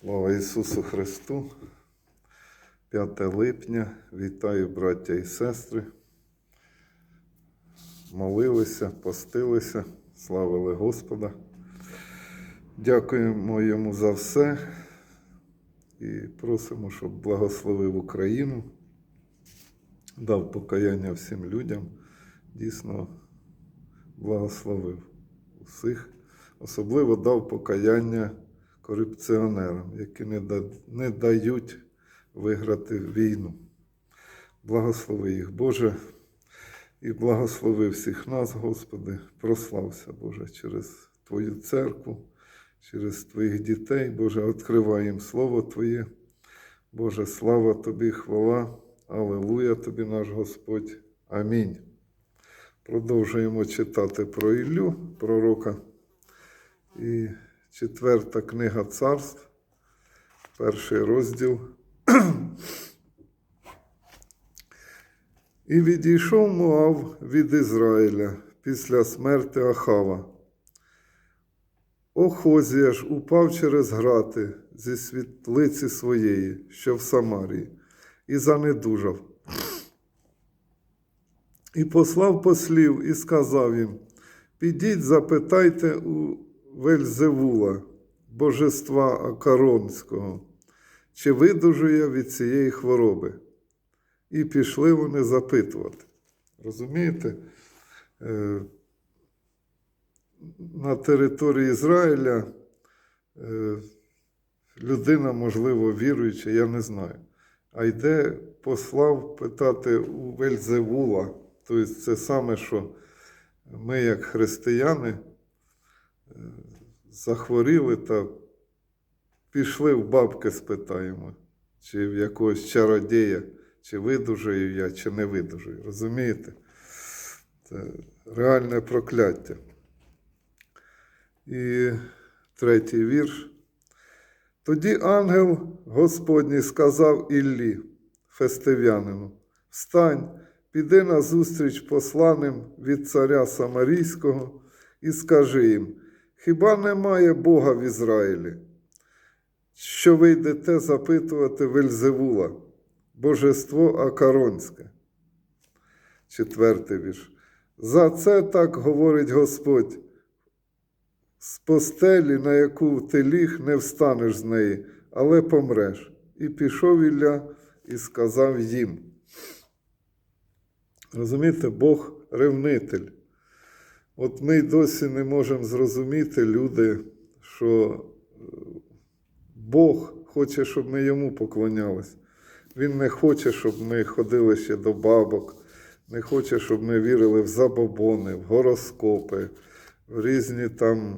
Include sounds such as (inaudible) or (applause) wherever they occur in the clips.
Слава Ісусу Христу! 5 липня. Вітаю, браття і сестри. Молилися, постилися, славили Господа. Дякуємо йому за все і просимо, щоб благословив Україну, дав покаяння всім людям, дійсно благословив усіх, особливо дав покаяння корупціонерам, які не, да, не дають виграти війну. Благослови їх, Боже, і благослови всіх нас, Господи, прослався, Боже, через Твою церкву, через Твоїх дітей, Боже, відкривай їм Слово Твоє. Боже, слава Тобі, хвала, Алелуя Тобі, наш Господь. Амінь. Продовжуємо читати про Іллю, пророка. І четверта книга царств, перший розділ. (clears throat) І відійшов Моав від Ізраїля після смерти Ахава. Охозія ж упав через грати зі світлиці своєї, що в Самарії, і занедужав. І послав послів і сказав їм: Підіть, запитайте Вельзевула, божества Акаронського, чи видужує від цієї хвороби. І пішли вони запитувати. Розумієте? Е, На території Ізраїля е, людина, можливо, віруюча, я не знаю. А йде послав питати у Вельзевула. Тобто це саме, що ми, як християни, захворіли та пішли в бабки, спитаємо, чи в якогось чародія, чи видужаю я, чи не видужую. Розумієте? Це реальне прокляття. І третій вірш. Тоді ангел Господній сказав Іллі, фестив'янину, встань, піди на зустріч посланим від царя Самарійського і скажи їм, хіба немає Бога в Ізраїлі? Що ви йдете запитувати Вельзевула, божество Акаронське? Четвертий вірш. За це так говорить Господь. З постелі, на яку ти ліг, не встанеш з неї, але помреш. І пішов Ілля і сказав їм. Розумієте, Бог ревнитель. От ми досі не можемо зрозуміти, люди, що е, Бог хоче, щоб ми йому поклонялись. Він не хоче, щоб ми ходили ще до бабок, не хоче, щоб ми вірили в забобони, в гороскопи, в різні там.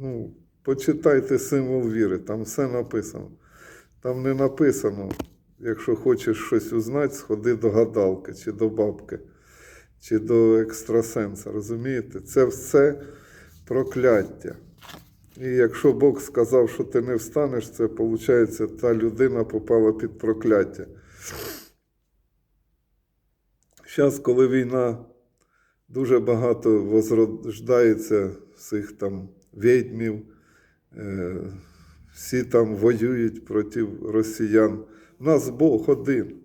Ну, почитайте символ віри, там все написано. Там не написано, якщо хочеш щось узнати, сходи до гадалки, чи до бабки, чи до екстрасенса. Розумієте? Це все прокляття. І якщо Бог сказав, що ти не встанеш, це виходить, та людина попала під прокляття. Зараз, коли війна дуже багато возрождається всіх там відьмів, е, всі там воюють проти росіян. У нас Бог один.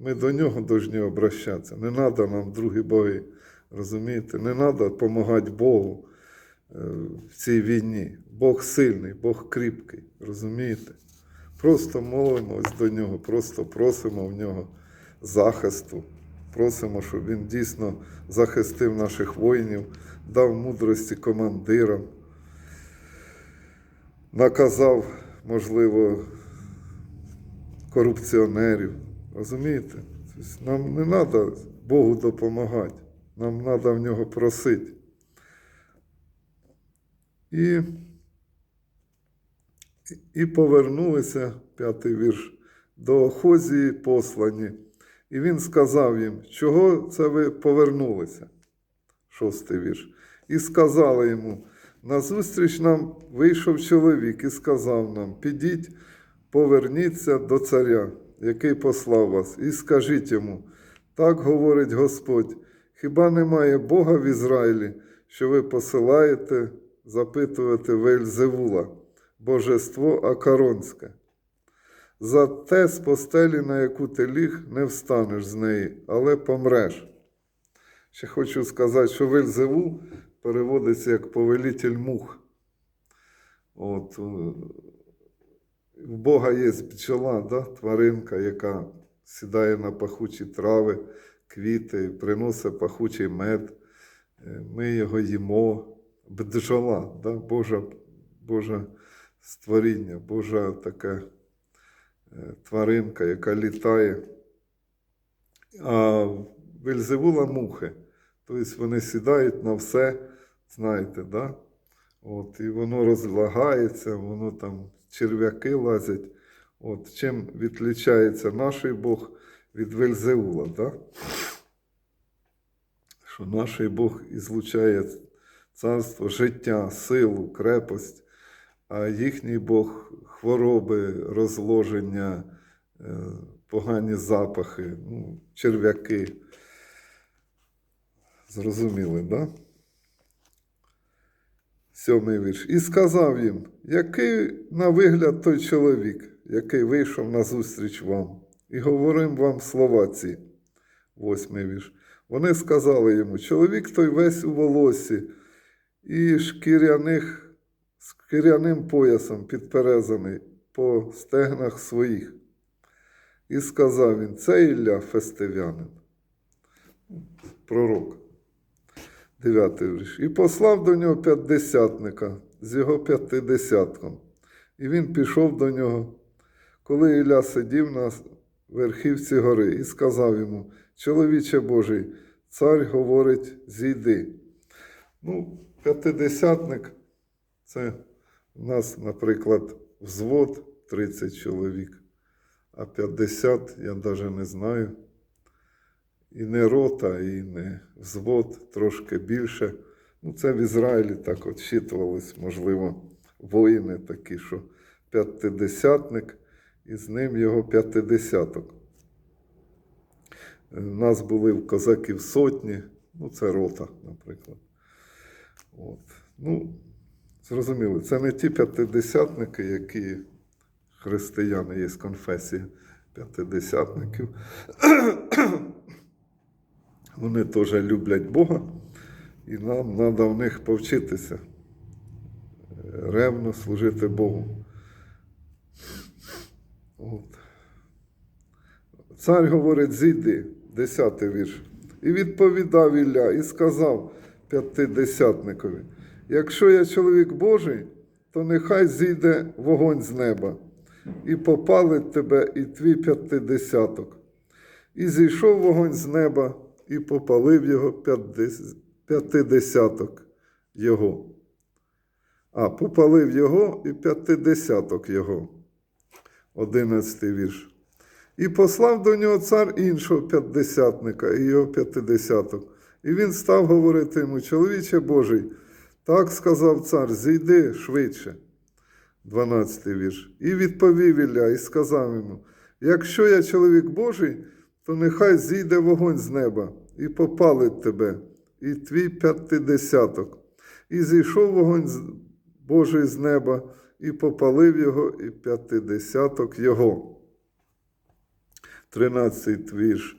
Ми до нього повинні обращатися. Не треба нам другі боги. Розумієте? Не треба допомагати Богу е, в цій війні. Бог сильний, Бог кріпкий. Розумієте? Просто молимось до нього, просто просимо в нього захисту. Просимо, щоб він дійсно захистив наших воїнів, дав мудрості командирам, наказав, можливо, корупціонерів. Розумієте? Тобто нам не треба Богу допомагати, нам треба в нього просити. І, і повернулися, п'ятий вірш, до Охозії послані. І він сказав їм, чого це ви повернулися? Шостий вірш. І сказали йому, назустріч нам вийшов чоловік і сказав нам: підіть, поверніться до царя, який послав вас, і скажіть йому, так говорить Господь, хіба немає Бога в Ізраїлі, що ви посилаєте запитувати Вельзевула, божество Акаронське. За те з постелі, на яку ти ліг, не встанеш з неї, але помреш. Ще хочу сказати, що Вельзевул переводиться як повелитель мух. От, е, в Бога є бджола, да? тваринка, яка сідає на пахучі трави, квіти, приносить пахучий мед. Е, Ми його їмо. Бджола, да? Божа, Божа створіння, Божа така е, тваринка, яка літає. А Вельзевула мухи. Тобто вони сідають на все, знаєте, да? От, і воно розлагається, воно там черв'яки лазять. От, чим відлічається наш Бог від Вельзеула, да? що наш Бог ізлучає царство, життя, силу, крепость, а їхній Бог хвороби, розложення, е, погані запахи, ну, черв'яки. Зрозуміли, так? Да? Сьомий вірш. І сказав їм, який на вигляд той чоловік, який вийшов назустріч вам, і говорим вам слова ці. Восьмий вірш. Вони сказали йому, чоловік той весь у волосі, і шкіряних, шкіряним поясом підперезаний по стегнах своїх. І сказав він, це Ілля Фестивянин, пророк. Дев'ятий вірш. І послав до нього п'ятдесятника з його п'ятидесятком. І він пішов до нього, коли Ілля сидів на верхівці гори, і сказав йому: Чоловіче Божий, цар говорить, зійди. Ну, п'ятидесятник це у нас, наприклад, взвод 30 чоловік, а 50 я навіть не знаю. І не рота, і не взвод, трошки більше. Ну, це в Ізраїлі так отчитувались, можливо, воїни такі, що п'ятидесятник, і з ним його п'ятидесяток. У нас були в козаків сотні, ну, це рота, наприклад. От. Ну, зрозуміло, це не ті п'ятидесятники, які християни є з конфесії п'ятидесятників. Вони теж люблять Бога, і нам треба в них повчитися е, ревно служити Богу. От. Цар говорить, зійди, десятий вірш. І відповідав Ілля і сказав п'ятидесятникові: якщо я чоловік Божий, то нехай зійде вогонь з неба, і попалить тебе і твій п'ятидесяток. І зійшов вогонь з неба і попалив його п'ятидесяток його. А, попалив його і п'ятидесяток його. Одинадцятий вірш. І послав до нього цар іншого п'ятдесятника і його п'ятидесяток. І він став говорити йому, чоловіче Божий, так сказав цар, зійди швидше. 12 вірш. І відповів Ілля і сказав йому: Якщо я чоловік Божий, то нехай зійде вогонь з неба і попалить тебе, і твій п'ятидесяток. І зійшов вогонь Божий з неба, і попалив його, і п'ятидесяток його. Тринадцятий вірш.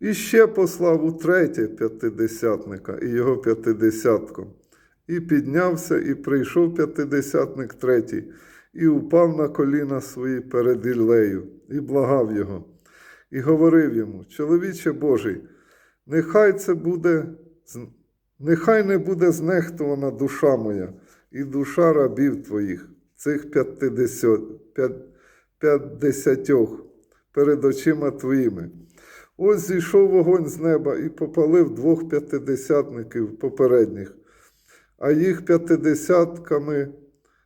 І ще послав утретє п'ятидесятника і його п'ятидесятком. І піднявся, і прийшов п'ятидесятник третій, і упав на коліна свої перед Іллею, і благав його, і говорив йому: Чоловіче Божий, нехай це буде, нехай не буде знехтована душа моя, і душа рабів твоїх, цих п'ятдесятьох перед очима твоїми. Ось зійшов вогонь з неба і попалив двох п'ятидесятників попередніх, а їх п'ятидесятками,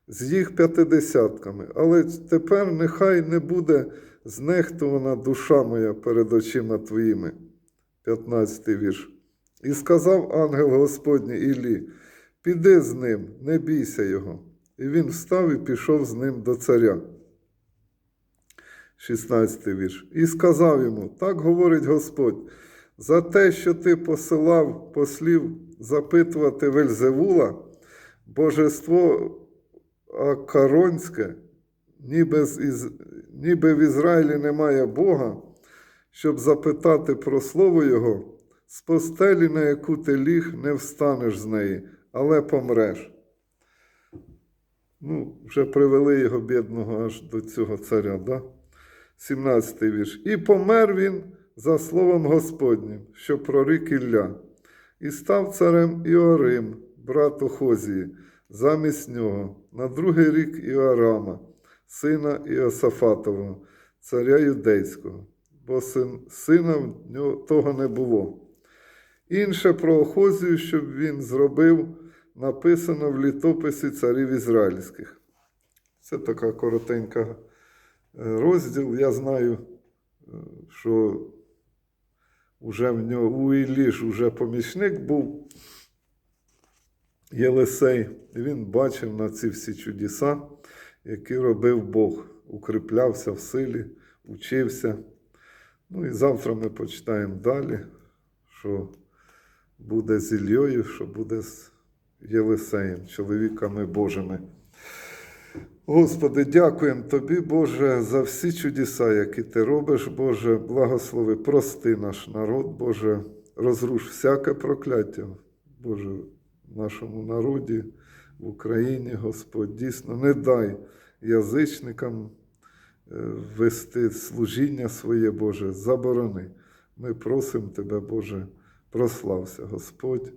з їх п'ятидесятками. Але тепер нехай не буде знехтована душа моя перед очима твоїми. 15 вірш. І сказав ангел Господній Іллі, піди з ним, не бійся його. І він встав і пішов з ним до царя. 16 вірш. І сказав йому: Так говорить Господь, за те, що ти посилав послів запитувати Вельзевула, божество Акаронське, ніби, ніби в Ізраїлі немає Бога, щоб запитати про слово Його, з постелі, на яку ти ліг, не встанеш з неї, але помреш. Ну, вже привели його бідного аж до цього царя, да? 17 вірш. І помер він за словом Господнім, що прорік Ілля, і став царем Іорим, брат Охозії, замість нього, на другий рік Іорама, сина Іосафатового, царя юдейського, бо син, сина того не було. Інше про Охозію, щоб він зробив, написано в літописі царів ізраїльських. Це така коротенька е, розділ. Я знаю, е, що вже в нього у Іллі ж уже помічник був Єлисей. Він бачив на ці всі чудеса, які робив Бог. Укріплявся в силі, учився. Ну і завтра ми почитаємо далі, що буде з Ільєю, що буде з Єлисеєм, чоловіками Божими. Господи, дякуємо Тобі, Боже, за всі чудеса, які Ти робиш, Боже, благослови, прости наш народ, Боже, розруш всяке прокляття, Боже, в нашому народі, в Україні, Господь, дійсно, не дай язичникам вести служіння своє, Боже, заборони. Ми просимо Тебе, Боже, прослався, Господь.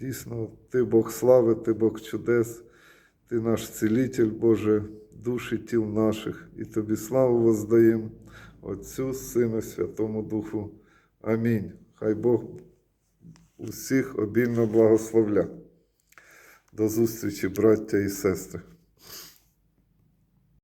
Дійсно, Ти Бог слави, Ти Бог чудес, Ти наш цілитель, Боже, душі тіл наших, і Тобі славу воздаємо, Отцю, Сину, Святому Духу. Амінь. Хай Бог усіх обільно благословля. До зустрічі, браття і сестри.